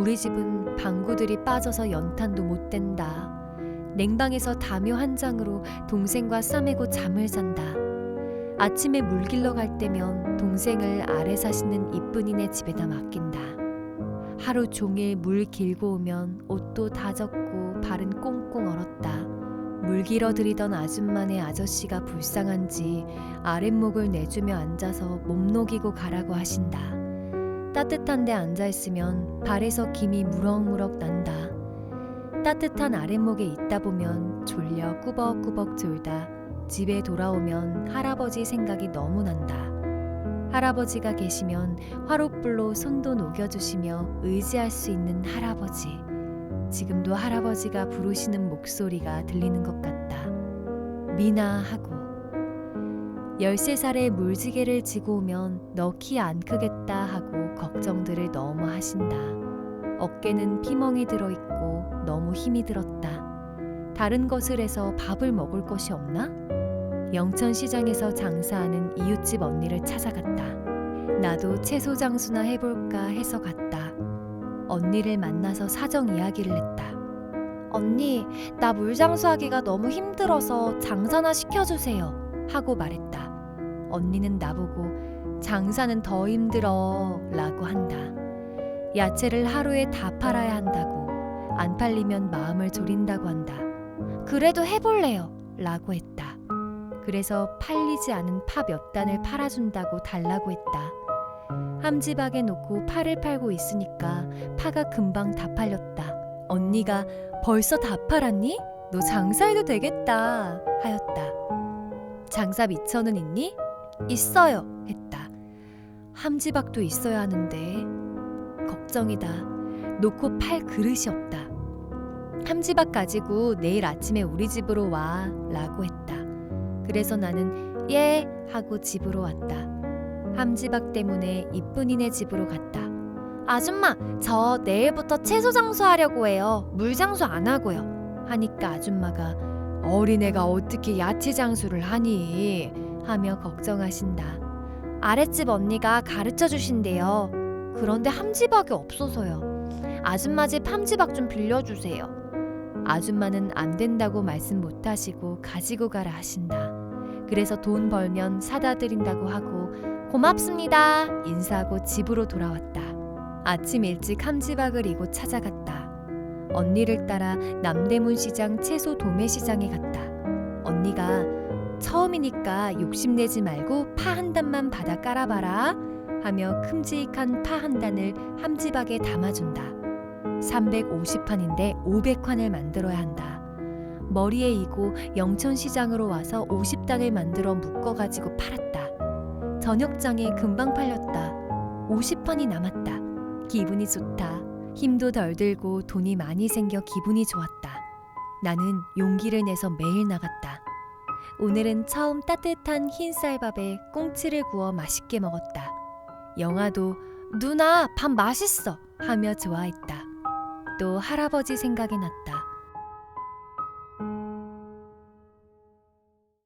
우리 집은 방구들이 빠져서 연탄도 못 댄다. 냉방에서 담요 한 장으로 동생과 싸매고 잠을 잔다. 아침에 물 길러 갈 때면 동생을 아래 사시는 이쁜이네 집에다 맡긴다. 하루 종일 물 길고 오면 옷도 다 젖고 발은 꽁꽁 얼었다. 물 길어 들이던 아줌마네 아저씨가 불쌍한지 아랫목을 내주며 앉아서 몸 녹이고 가라고 하신다. 따뜻한 데 앉아 있으면 발에서 김이 무럭무럭 난다. 따뜻한 아랫목에 있다 보면 졸려 꾸벅꾸벅 졸다 집에 돌아오면 할아버지 생각이 너무 난다. 할아버지가 계시면 화롯불로 손도 녹여주시며 의지할 수 있는 할아버지. 지금도 할아버지가 부르시는 목소리가 들리는 것 같다. 미나 하고 13살에 물지개를 지고 오면 너 키 안 크겠다 하고 걱정들을 너무 하신다. 어깨는 피멍이 들어있고 너무 힘이 들었다. 다른 것을 해서 밥을 먹을 것이 없나? 영천시장에서 장사하는 이웃집 언니를 찾아갔다. 나도 채소 장수나 해볼까 해서 갔다. 언니를 만나서 사정 이야기를 했다. 언니, 나 물장수하기가 너무 힘들어서 장사나 시켜주세요. 하고 말했다. 언니는 나보고 장사는 더 힘들어 라고 한다. 야채를 하루에 다 팔아야 한다고. 안 팔리면 마음을 졸인다고 한다. 그래도 해볼래요. 라고 했다. 그래서 팔리지 않은 파 몇 단을 팔아준다고 달라고 했다. 함지박에 놓고 파를 팔고 있으니까 파가 금방 다 팔렸다. 언니가 벌써 다 팔았니? 너 장사해도 되겠다. 하였다. 장사 미천은 있니? 있어요. 했다. 함지박도 있어야 하는데 걱정이다. 놓고 팔 그릇이 없다. 함지박 가지고 내일 아침에 우리 집으로 와. 라고 했다. 그래서 나는 예 하고 집으로 왔다. 함지박 때문에 이쁜이네 집으로 갔다. 아줌마, 저 내일부터 채소 장수하려고 해요. 물 장수 안 하고요. 하니까 아줌마가 어린애가 어떻게 야채 장수를 하니? 하며 걱정하신다. 아랫집 언니가 가르쳐 주신대요. 그런데 함지박이 없어서요. 아줌마 집 함지박 좀 빌려주세요. 아줌마는 안 된다고 말씀 못 하시고 가지고 가라 하신다. 그래서 돈 벌면 사다 드린다고 하고 고맙습니다. 인사하고 집으로 돌아왔다. 아침 일찍 함지박을 이고 찾아갔다. 언니를 따라 남대문 시장 채소 도매 시장에 갔다. 언니가 처음이니까 욕심내지 말고 파 한 단만 받아 깔아봐라 하며 큼직한 파 한 단을 함지박에 담아준다. 350판인데 500판을 만들어야 한다. 머리에 이고 영천시장으로 와서 50단을 만들어 묶어가지고 팔았다. 저녁장에 금방 팔렸다. 50판이 남았다. 기분이 좋다. 힘도 덜 들고 돈이 많이 생겨 기분이 좋았다. 나는 용기를 내서 매일 나갔다. 오늘은 처음 따뜻한 흰 쌀밥에 꽁치를 구워 맛있게 먹었다. 영아도 누나 밥 맛있어 하며 좋아했다. 또 할아버지 생각이 났다.